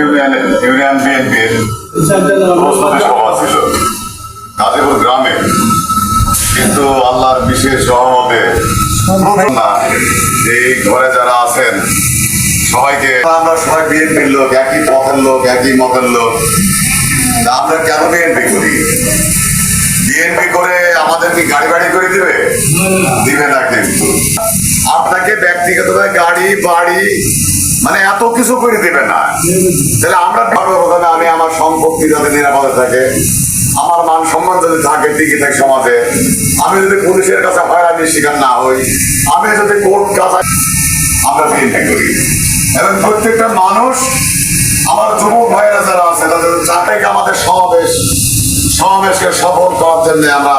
Union union বিএনপির গাজীপুর গ্রামে। কিন্তু আল্লাহর বিশেষ সহমতে এই ঘরে যারা আছেন, সবাইকে আমরা সবাই বিএনপির লোক, একই পথের লোক, একই মতের লোক। আমরা কেন বিএনপি করি? বিএনপি করে আমাদের কি গাড়ি বাড়ি করে দিবে? দিবে না কিন্তু আপনাকে ব্যক্তিগতভাবে গাড়ি, বাড়ি মানে এত কিছু করে দিবে না। তাহলে আমরা প্রথমে আমি আমার সম্পত্তি যাতে নিরাপদে থাকে, আমার মান সম্মান যদি থাকে টিকে থাকে সমাজে, আমি যদি পুলিশের কাছে হয়রানির শিকার না হই, আমি যদি কোর্ট কাছে আমরা বিএনপি করি। এবং প্রত্যেকটা মানুষ, আমার যুবক ভাইরা যারা আছে, তাদের চারটাকে আমাদের সমাবেশ, সমাবেশকে সফল করার জন্য আমরা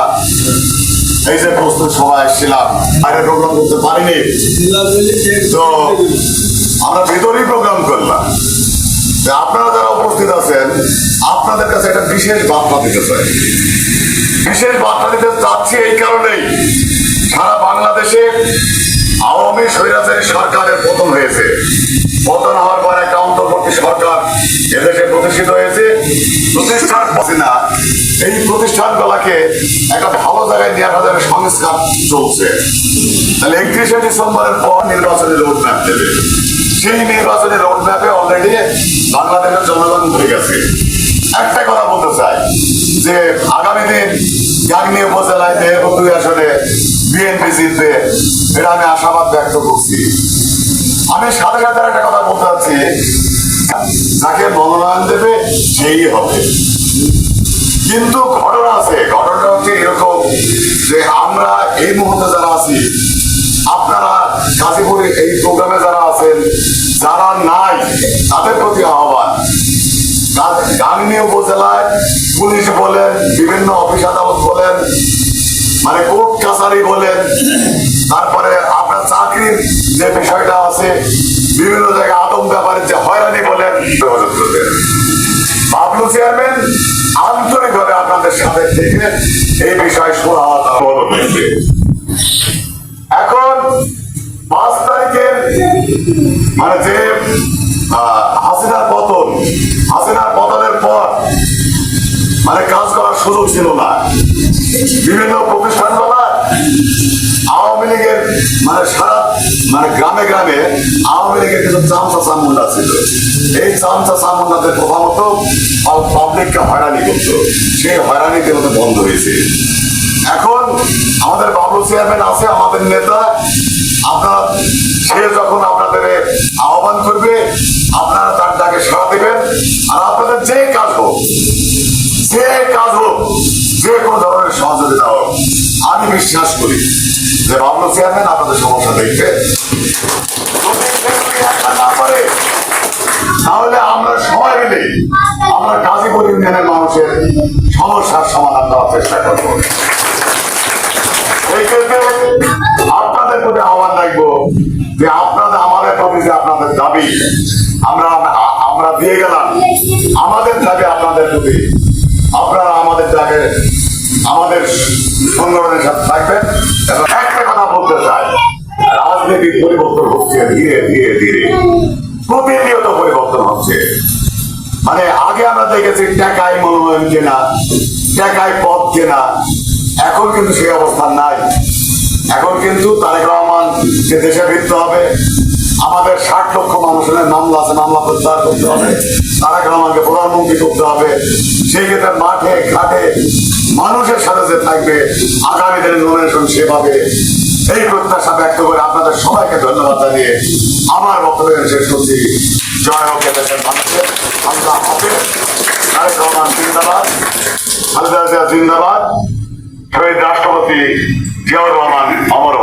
এই যে প্রস্তুত সভা এসেছিলাম বাইরে প্রোগ্রাম করতে পারিনি। তো আমরা ভেতরেই প্রোগ্রাম করলাম। আপনারা যারা উপস্থিত আছেন, আপনাদের কাছে একটা বিশেষ বার্তা দিতে চাই। বিশেষ বার্তা দিতে চাচ্ছি এই কারণেই সারা বাংলাদেশে আওয়ামী স্বৈরাচারী সরকারের পতন হয়েছে। পতন হওয়ার পর একটা অন্তর্বর্তী সরকার এদেশে প্রতিষ্ঠিত হয়েছে। প্রতিষ্ঠান না, এই প্রতিষ্ঠানগুলোকে একটা ভালো জায়গায় আসার জন্য সংস্কার চলছে। তাহলে একত্রিশে ডিসেম্বরের পর নির্বাচনী রোড ম্যাপ দেবে। সেই নির্বাচনী রোড ম্যাপে অলরেডি বাংলাদেশের জনগণ হয়ে গেছে। একটা কথা বলতে চাই, যে আগামী দিন গাংনি উপজেলায় দেহের দুই আসনে বিএনপি জিতবে, এটা আমি আশাবাদ ব্যক্ত করছি। আমি সাথে সাথে একটা কথা বলতে চাচ্ছি, যাকে মনোনয়ন দেবে সেই হবে। কিন্তু ঘটনা আছে ঘটনা হচ্ছে এরকম যে আমরা এই মুহূর্তে যারা আছি, আপনারা গাজীপুরে এই প্রোগ্রামে যারা আছেন মানে কোর্ট কাছারি বলেন, তারপরে আপনার চাকরির যে বিষয়টা আছে, বিভিন্ন জায়গায় আতঙ্ক ব্যাপারের যে হয়রানি বলেন, বাবলু চেয়ারম্যান আন্তরিকভাবে আপনাদের সাথে থেকে এই বিষয়ে শোনা এখন পাঁচ তারিখের মানে যে হাসিনার পতন, হাসিনার পতনের পর মানে কাজ করার সুযোগ ছিল না। বিভিন্ন প্রতিষ্ঠান আওয়ামী লীগের মানে সারা মানে গ্রামে গ্রামে আওয়ামী লীগের কিছু চামচা চামুন্ডা ছিল। এই চামচা চামুন্ডাদের প্রথমত পাবলিককে হয়রানি করতো। সেই হয়রানি কিন্তু বন্ধ হয়েছে। এখন আমাদের বাবু চেয়ারম্যান আছে, আমাদের নেতা। আপনারা সে যখন আপনাদের আহ্বান করবে, আপনারা তার ডাকে সাড়া দেবেন। আর আপনাদের যে কাজ হোক, যে কাজ হোক, যে কোনো ধরনের সহযোগিতা আমি বিশ্বাস করি যে বাবলু চেয়ারম্যান আপনাদের সমস্যা দেখবে। তাহলে আমরা সবাই মিলে আমরা গাজীপুর ইউনিয়নের মানুষের সমস্যার সমাধান দেওয়ার চেষ্টা করব। আপনাদের প্রতি আহ্বান রাখব যে আপনাদের আমাদের প্রতি যে আপনাদের দাবি, আমরা আমরা দিয়ে গেলাম। আমাদের দাবি আপনাদের প্রতি। আপনারা আমাদের দাবি আমাদের সংগঠনের সাথে থাকবেন এবং একটা কথা বলতে চাই। রাজনীতির পরিবর্তন হচ্ছে, ধীরে ধীরে ধীরে। প্রতিনিয়ত পরিবর্তন হচ্ছে। মানে আগে আমরা দেখেছি টাকায় মনোনয়ন কেনা টাকায় পথ কেনা। এখন কিন্তু সেই অবস্থা নাই। এখন কিন্তু তারেক রহমানকে দেশে ফিরতে হবে, আমাদের ষাট লক্ষ মানুষের মামলা আছে, মামলা প্রত্যাহার করতে হবে। তারেক রহমানকে প্রধানমন্ত্রী করতে হবে। সেই ক্ষেত্রে মাঠে, ঘাটে মানুষের সাথে থাকবে, আগামী দিনে নমিনেশন সে পাবে। এই প্রত্যাশা ব্যক্ত করে আপনাদের সবাইকে ধন্যবাদ জানিয়ে আমার বক্তব্য শেষ করছি। জয় হোক, এদেশের মানুষের রহমান জিন্দাবাদ, খালেদা জিয়া জিন্দাবাদ রাষ্ট্রপতি জিয়াউর রহমান অমর